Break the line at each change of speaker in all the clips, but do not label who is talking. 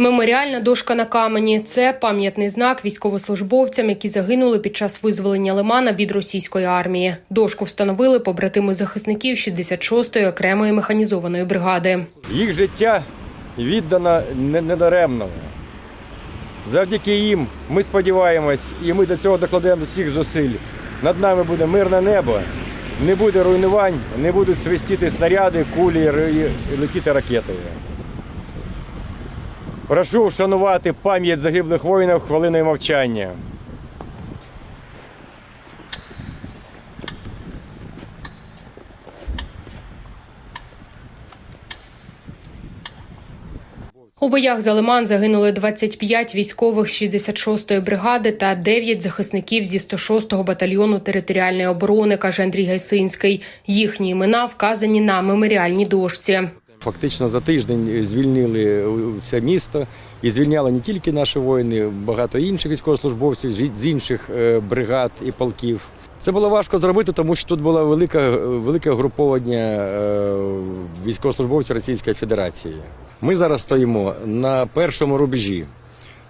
Меморіальна дошка на камені це пам'ятний знак військовослужбовцям, які загинули під час визволення Лимана від російської армії. Дошку встановили побратими захисників 66-ї окремої механізованої бригади.
Їх життя віддано недаремно. Завдяки їм ми сподіваємось, і ми до цього докладемо всіх зусиль. Над нами буде мирне небо, не буде руйнувань, не будуть свистіти снаряди, кулі і летіти ракети. Прошу вшанувати пам'ять загиблих воїнів хвилиною мовчання.
У боях за Лиман загинули 25 військових з 66-ї бригади та 9 захисників зі 106-го батальйону територіальної оборони, каже Андрій Гайсинський. Їхні імена вказані на меморіальній дошці.
Фактично за тиждень звільнили все місто і звільняли не тільки наші воїни, багато інших військовослужбовців з- інших е, бригад і полків. Це було важко зробити, тому що тут було велике, велике груповання е, військовослужбовців Російської Федерації. Ми зараз стоїмо на першому рубежі.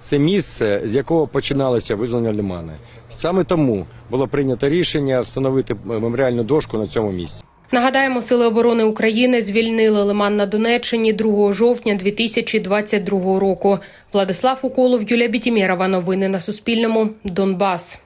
Це місце, з якого починалося визволення Лимана. Саме тому було прийнято рішення встановити меморіальну дошку на цьому місці.
Нагадаємо, сили оборони України звільнили Лиман на Донеччині 2 жовтня 2022 року. Владислав Уколов, Юлія Бітімєрова. Новини на Суспільному. Донбас.